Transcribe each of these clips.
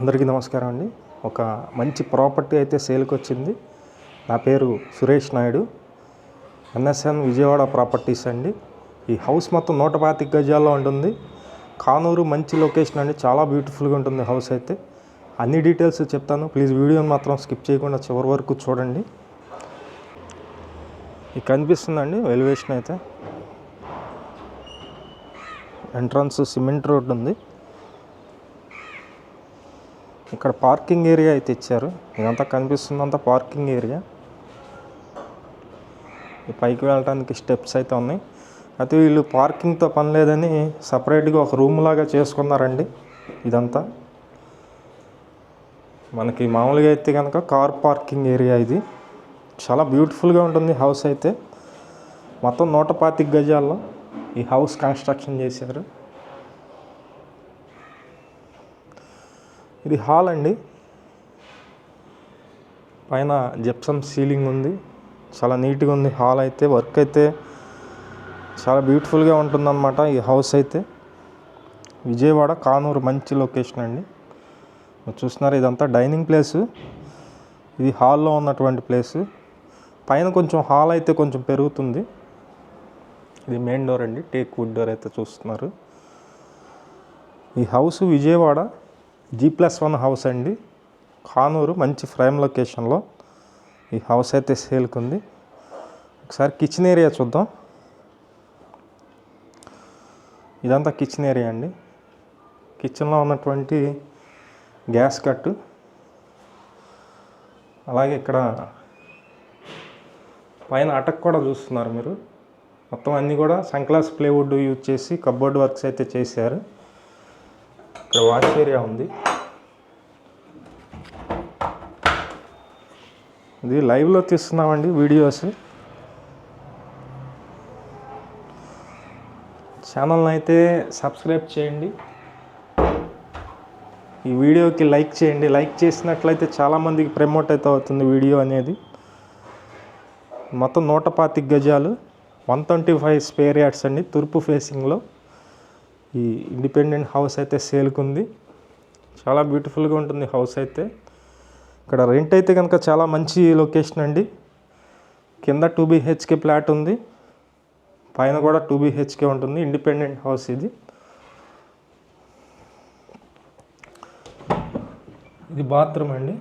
అందరికీ నమస్కారం అండి. ఒక మంచి ప్రాపర్టీ అయితే సేల్కి వచ్చింది. నా పేరు సురేష్ నాయుడు. ఎన్ఎస్ఎన్ విజయవాడ ప్రాపర్టీస్ అండి. ఈ హౌస్ మొత్తం నూట పాతిక గజాల్లో ఉంటుంది. కానూరు మంచి లొకేషన్ అండి. చాలా బ్యూటిఫుల్గా ఉంటుంది హౌస్ అయితే. అన్ని డీటెయిల్స్ చెప్తాను. ప్లీజ్ వీడియోని మాత్రం స్కిప్ చేయకుండా చివరి వరకు చూడండి. ఇది కనిపిస్తుందండి ఎలివేషన్ అయితే. ఎంట్రన్స్ సిమెంట్ రోడ్ ఉంది ఇక్కడ పార్కింగ్ ఏరియా అయితే ఇచ్చారు. ఇదంతా కనిపిస్తుందంతా పార్కింగ్ ఏరియా. ఈ పైకి వెళ్ళడానికి స్టెప్స్ అయితే ఉన్నాయి. అయితే వీళ్ళు పార్కింగ్తో పని లేదని సపరేట్గా ఒక రూమ్ లాగా చేసుకున్నారండి ఇదంతా. మనకి మామూలుగా అయితే కనుక కార్ పార్కింగ్ ఏరియా ఇది. చాలా బ్యూటిఫుల్గా ఉంటుంది హౌస్ అయితే. మొత్తం నూట పాతిక గజాల్లో ఈ హౌస్ కన్స్ట్రక్షన్ చేశారు. ఇది హాల్ అండి. పైన జెప్సమ్ సీలింగ్ ఉంది. చాలా నీట్గా ఉంది. హాల్ అయితే వర్క్ అయితే చాలా బ్యూటిఫుల్గా ఉంటుందన్నమాట ఈ హౌస్ అయితే. విజయవాడ కానూరు మంచి లొకేషన్ అండి. చూస్తున్నారు ఇదంతా డైనింగ్ ప్లేసు. ఇది హాల్లో ఉన్నటువంటి ప్లేసు. పైన కొంచెం హాల్ అయితే కొంచెం పెరుగుతుంది. ఇది మెయిన్ డోర్ అండి. టేక్ వుడ్ డోర్ అయితే చూస్తున్నారు. ఈ house Vijayawada G plus one house అండి. కానూరు మంచి ఫ్రేమ్ లొకేషన్లో ఈ హౌస్ అయితే సేల్కుంది. ఒకసారి కిచెన్ ఏరియా చూద్దాం. ఇదంతా కిచెన్ ఏరియా అండి. కిచెన్లో ఉన్నటువంటి గ్యాస్ కట్టు. అలాగే ఇక్కడ పైన అటక్ కూడా చూస్తున్నారు మీరు. మొత్తం అన్నీ కూడా సన్క్లాస్ ప్లేవుడ్ యూజ్ చేసి కబ్బోర్డ్ వర్క్స్ అయితే చేశారు. ఇక్కడ వాష్ ఏరియా ఉంది. ఇది లైవ్లో తీస్తున్నామండి వీడియోస్. ఛానల్ని అయితే సబ్స్క్రైబ్ చేయండి. ఈ వీడియోకి లైక్ చేయండి. లైక్ చేసినట్లయితే చాలామందికి ప్రమోట్ అయితే అవుతుంది వీడియో అనేది. మొత్తం నూట పాతిక గజాలు one twenty five square yards అండి తూర్పు ఫేసింగ్లో ఈ ఇండిపెండెంట్ హౌస్ అయితే సేల్కి ఉంది చాలా బ్యూటిఫుల్గా ఉంటుంది హౌస్ అయితే. ఇక్కడ రెంట్ అయితే కనుక చాలా మంచి లొకేషన్ అండి. కింద టూ బీహెచ్కే ఫ్లాట్ ఉంది. పైన కూడా టూ బీహెచ్కే ఉంటుంది. ఇండిపెండెంట్ హౌస్ ఇది. ఇది బాత్రూమ్ అండి.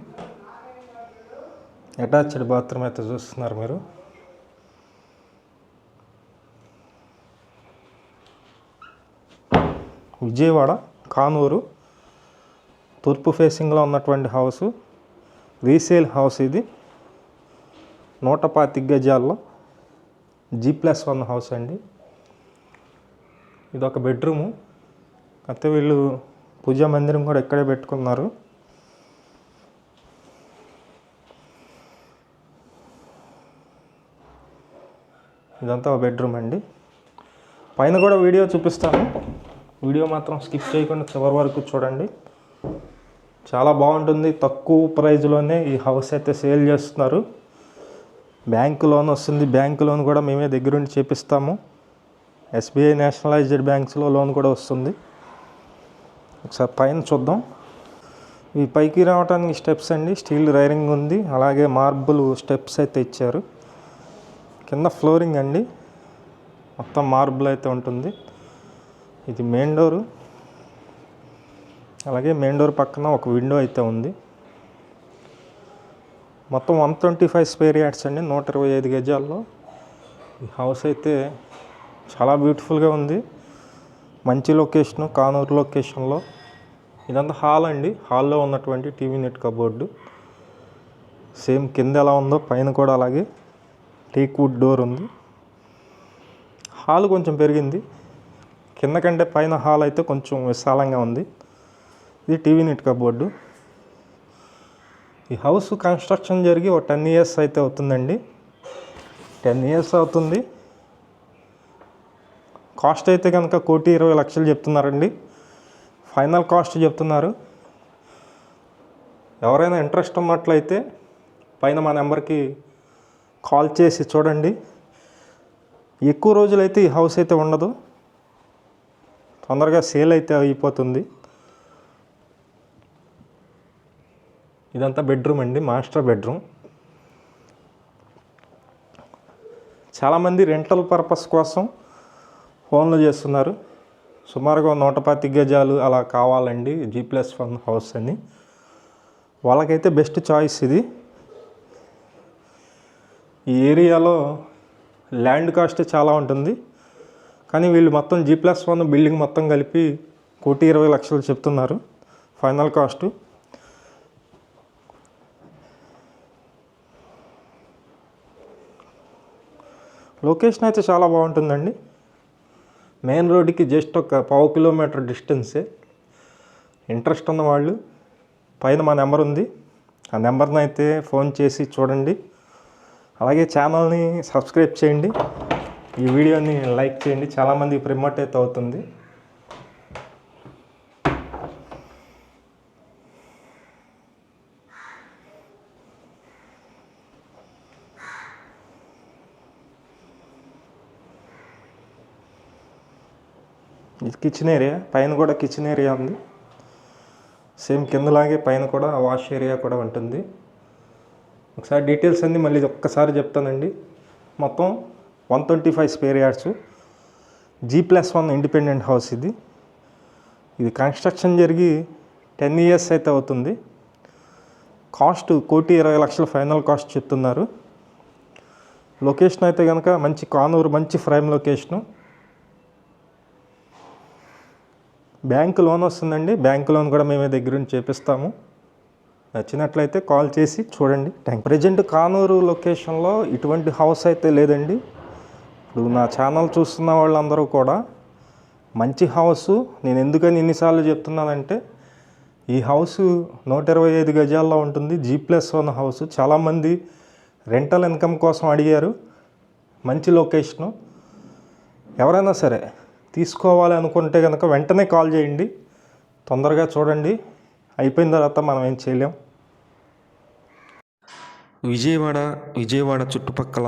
అటాచ్డ్ బాత్రూమ్ అయితే చూస్తున్నారు మీరు. విజయవాడ కానూరు తూర్పు ఫేసింగ్లో ఉన్నటువంటి హౌస్ రీసేల్ హౌస్ ఇది. నూట పాతిక గజాల్లో జీ ప్లస్ వన్ హౌస్ అండి. ఇది ఒక బెడ్రూము. అయితే వీళ్ళు పూజా మందిరం కూడా ఇక్కడే పెట్టుకున్నారు. ఇదంతా ఒక బెడ్రూమ్ అండి. పైన కూడా వీడియో చూపిస్తాను. వీడియో మాత్రం స్కిప్ చేయకుండా చివరి వరకు చూడండి. చాలా బాగుంటుంది. తక్కువ ప్రైజ్లోనే ఈ హౌస్ అయితే సేల్ చేస్తున్నారు. బ్యాంక్ లోన్ వస్తుంది. బ్యాంక్ లోన్ కూడా మేమే దగ్గరుండి చేపిస్తాము. ఎస్బీఐ నేషనలైజ్డ్ బ్యాంక్స్లో లోన్ కూడా వస్తుంది. ఒకసారి పైన చూద్దాం. ఈ పైకి రావడానికి స్టెప్స్ అండి. స్టీల్ రైరింగ్ ఉంది. అలాగే మార్బుల్ స్టెప్స్ అయితే ఇచ్చారు. కింద ఫ్లోరింగ్ అండి. మొత్తం మార్బుల్ అయితే ఉంటుంది. ఇది మెయిన్ డోరు. అలాగే మెయిన్ డోర్ పక్కన ఒక విండో అయితే ఉంది. మొత్తం one twenty five square yards అండి నూట ఇరవై ఐదు గజాల్లో. ఈ హౌస్ అయితే చాలా బ్యూటిఫుల్గా ఉంది. మంచి లొకేషను కానూరు లొకేషన్లో. ఇదంతా హాల్ అండి హాల్లో ఉన్నటువంటి టీవీ నెట్ కబోర్డు. సేమ్ కింద ఎలా ఉందో పైన కూడా అలాగే టేక్ వుడ్ డోర్ ఉంది. హాల్ కొంచెం పెరిగింది. కింద కంటే పైన హాల్ అయితే కొంచెం విశాలంగా ఉంది. ఇది టీవీ నెట్ కబోర్డు ఈ హౌస్ కన్స్ట్రక్షన్ జరిగి ఒక టెన్ ఇయర్స్ అయితే అవుతుందండి. టెన్ ఇయర్స్ అవుతుంది. కాస్ట్ అయితే కనుక కోటి ఇరవై లక్షలు చెప్తున్నారండి. ఫైనల్ కాస్ట్ చెప్తున్నారు. ఎవరైనా ఇంట్రెస్ట్ ఉన్నట్లయితే పైన మా నెంబర్కి కాల్ చేసి చూడండి. ఎక్కువ రోజులైతే ఈ హౌస్ అయితే ఉండదు. తొందరగా సేల్ అయితే అయిపోతుంది. ఇదంతా బెడ్రూమ్ అండి మాస్టర్ బెడ్రూమ్. చాలామంది రెంటల్ పర్పస్ కోసం ఫోన్లు చేస్తున్నారు. సుమారుగా నూట పాతి గజాలు అలా కావాలండి జీ ప్లస్ వన్ హౌస్ అని. వాళ్ళకైతే బెస్ట్ చాయిస్ ఇది. ఈ ఏరియాలో ల్యాండ్ కాస్ట్ చాలా ఉంటుంది. కానీ వీళ్ళు మొత్తం జీ ప్లస్ వన్ బిల్డింగ్ మొత్తం కలిపి కోటి ఇరవై లక్షలు చెప్తున్నారు ఫైనల్ కాస్ట్ లొకేషన్ అయితే చాలా బాగుంటుందండి. మెయిన్ రోడ్డుకి జస్ట్ ఒక పావు కిలోమీటర్ డిస్టెన్సే ఇంట్రెస్ట్ ఉన్న వాళ్ళు పైన మా నెంబర్ ఉంది. ఆ నెంబర్ని అయితే ఫోన్ చేసి చూడండి. అలాగే ఛానల్ని సబ్స్క్రైబ్ చేయండి. ఈ వీడియోని లైక్ చేయండి. చాలామంది ప్రమోట్ అయితే అవుతుంది. ఇది కిచెన్ ఏరియా పైన కూడా కిచెన్ ఏరియా ఉంది. సేమ్ కిందలాగే పైన కూడా వాష్ ఏరియా కూడా ఉంటుంది. ఒకసారి డీటెయిల్స్ అన్నీ మళ్ళీ ఒక్కసారి చెప్తానండి. మొత్తం one twenty five square yards. G plus one independent house ఇది. ఇది కన్స్ట్రక్షన్ జరిగి టెన్ ఇయర్స్ అయితే అవుతుంది. కాస్ట్ కోటి ఇరవై లక్షల ఫైనల్ కాస్ట్ చెప్తున్నారు. లొకేషన్ అయితే కనుక మంచి కానూరు మంచి ఫ్రైమ్ లొకేషను. బ్యాంక్ లోన్ వస్తుందండి. బ్యాంక్ లోన్ కూడా మేమే దగ్గర నుంచి చేపిస్తాము. నచ్చినట్లయితే కాల్ చేసి చూడండి. థ్యాంక్ ప్రజెంట్ కానూరు లొకేషన్లో ఇటువంటి హౌస్ అయితే లేదండి. ఇప్పుడు నా ఛానల్ చూస్తున్న వాళ్ళందరూ కూడా మంచి హౌస్ నేను ఎందుకని ఎన్నిసార్లు చెప్తున్నానంటే ఈ హౌస్ నూట ఇరవై ఐదు గజాల్లో ఉంటుంది జీ ప్లస్ వన్ హౌస్. చాలామంది రెంటల్ ఇన్కమ్ కోసం అడిగారు మంచి లొకేషను. ఎవరైనా సరే తీసుకోవాలి అనుకుంటే కనుక వెంటనే కాల్ చేయండి తొందరగా చూడండి. అయిపోయిన తర్వాత మనం ఏం చేయలేం. విజయవాడ విజయవాడ చుట్టుపక్కల